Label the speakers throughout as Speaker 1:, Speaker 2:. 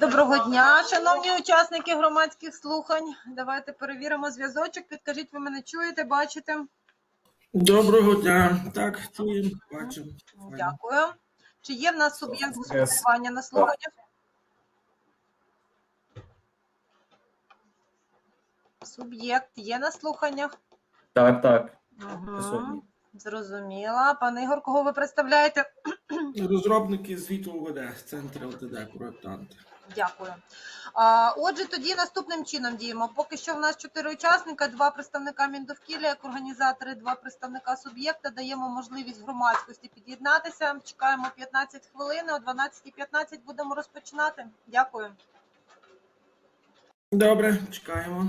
Speaker 1: Доброго дня, шановні учасники громадських слухань. Давайте перевіримо зв'язочок. Підкажіть, ви мене чуєте, бачите?
Speaker 2: Доброго дня. Так, чуємо, бачимо.
Speaker 1: Дякую. Чи є в нас суб'єкт господарювання на слуханнях? Суб'єкт є на слуханнях?
Speaker 3: Так, так.
Speaker 1: Угу. Зрозуміла. Пане Ігор, кого ви представляєте?
Speaker 2: Розробники звіту УВД, центр ЛТД, проєктанти.
Speaker 1: Дякую. Отже, тоді наступним чином діємо. Поки що в нас чотири учасника, два представника Міндовкілля, як організатори, два представника суб'єкта. Даємо можливість громадськості під'єднатися. Чекаємо 15 хвилин. О 12.15 будемо розпочинати. Дякую.
Speaker 2: Добре, чекаємо.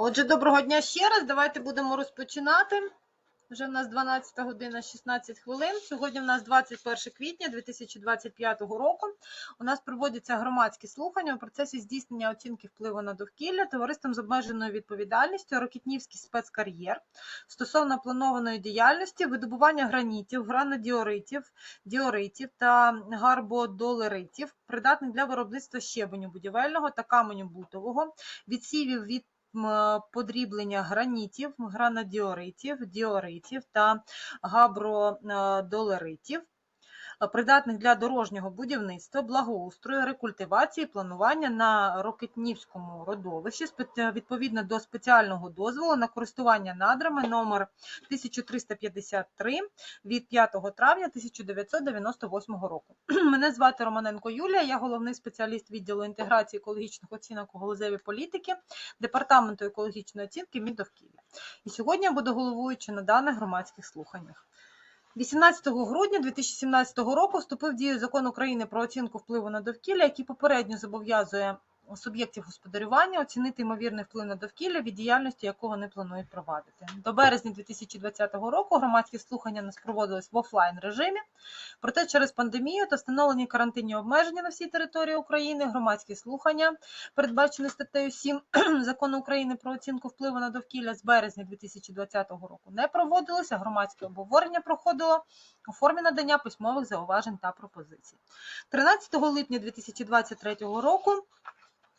Speaker 1: Отже, доброго дня ще раз. Давайте будемо розпочинати. Вже в нас 12 година 16 хвилин. Сьогодні в нас 21 квітня 2025 року. У нас проводяться громадські слухання у процесі здійснення оцінки впливу на довкілля товариством з обмеженою відповідальністю Рокітнівський спецкар'єр стосовно планованої діяльності видобування гранітів, гранодіоритів, діоритів та гарбодолеритів, придатних для виробництва щебеню будівельного та каменю бутового, відсівів від подріблення гранітів, гранадіоритів, діоритів та габродолеритів, придатних для дорожнього будівництва, благоустрою, рекультивації, планування на Рокетнівському родовищі відповідно до спеціального дозволу на користування надрами номер 1353 від 5 травня 1998 року. Мене звати Романенко Юлія, я головний спеціаліст відділу інтеграції екологічних оцінок у галузевій політики Департаменту екологічної оцінки Міндовкілля. І сьогодні я буду головуючи на даних громадських слуханнях. 18 грудня 2017 року вступив в дію закон України про оцінку впливу на довкілля, який попередньо зобов'язує суб'єктів господарювання оцінити ймовірний вплив на довкілля від діяльності якого не планують провадити. До березня 2020 року громадські слухання нас проводились в офлайн режимі. Проте через пандемію та встановлені карантинні обмеження на всій території України громадські слухання, передбачені статтею 7 закону України про оцінку впливу на довкілля з березня 2020 року, не проводилося. Громадське обговорення проходило у формі надання письмових зауважень та пропозицій. 13 липня 2023 року.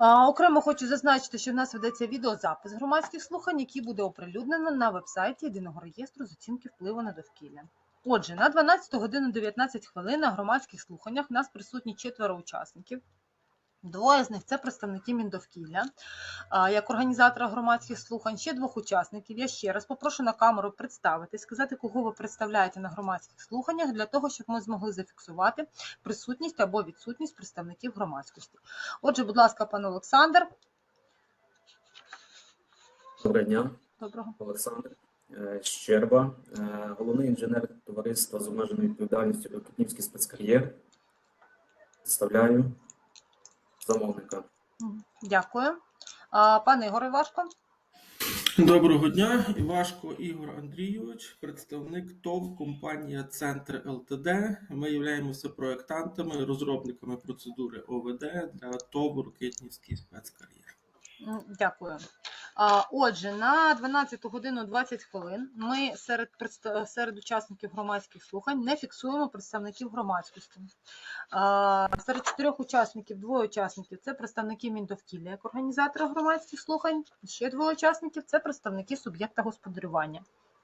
Speaker 1: Окремо хочу зазначити, що в нас ведеться відеозапис громадських слухань, який буде оприлюднено на вебсайті єдиного реєстру з оцінки впливу на довкілля. Отже, на 12 годину 19 хвилин на громадських слуханнях в нас присутні четверо учасників. Двоє з них це представники Міндовкілля, як організатора громадських слухань. Ще двох учасників. Я ще раз попрошу на камеру представити, сказати, кого ви представляєте на громадських слуханнях, для того, щоб ми змогли зафіксувати присутність або відсутність представників громадськості. Отже, будь ласка, пане Олександр.
Speaker 3: Доброго дня,
Speaker 1: Доброго.
Speaker 3: Олександр Е, Щерба, е, головний інженер товариства з обмеженою відповідальністю Рокетнівський спецкар'єр. Представляю замовника.
Speaker 1: Дякую. А, Пане Ігор Івашко.
Speaker 2: Доброго дня, Івашко Ігор Андрійович, представник ТОВ компанія Центр ЛТД. Ми являємося проектантами, розробниками процедури ОВД для ТОВ Рокетнівський спецкар'єр.
Speaker 1: М, Дякую. Отже, на 12 годину 20 хвилин ми серед серед учасників громадських слухань не фіксуємо представників громадськості. Серед чотирьох учасників двоє учасників це представники Міндовкілля як організатора громадських слухань. Ще двоє учасників це представники суб'єкта господарювання.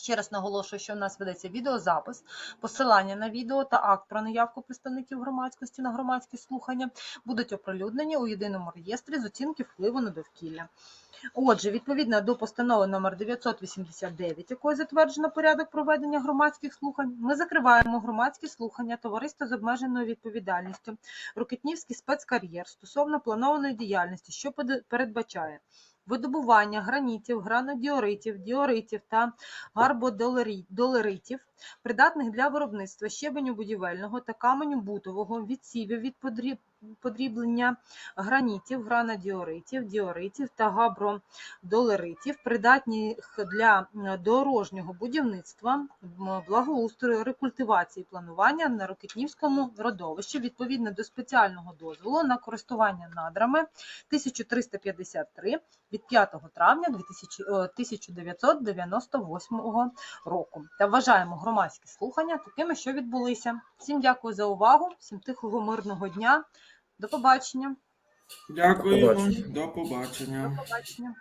Speaker 1: Ще раз наголошую, що у нас ведеться відеозапис, посилання на відео та акт про наявку представників громадськості на громадські слухання будуть оприлюднені у єдиному реєстрі з оцінки впливу на довкілля. Отже, відповідно до постанови номер 989, якою затверджено порядок проведення громадських слухань, ми закриваємо громадські слухання товариства з обмеженою відповідальністю Рокетнівський спецкар'єр стосовно планованої діяльності, що передбачає видобування гранітів, гранодіоритів, діоритів та гарбодолеритів, придатних для виробництва щебеню будівельного та каменю бутового, відсівів від подріб- подріблення гранітів, гранодіоритів, діоритів та габродолеритів, придатних для дорожнього будівництва, благоустрою, рекультивації планування на Рокитнівському родовищі відповідно до спеціального дозволу на користування надрами 1353 від 5 травня 2000, е, 1998 року. Та вважаємо громадські слухання такими, що відбулися. Всім дякую за увагу, всім тихого мирного дня. До побачення.
Speaker 2: Дякуємо. До побачення.
Speaker 1: До побачення.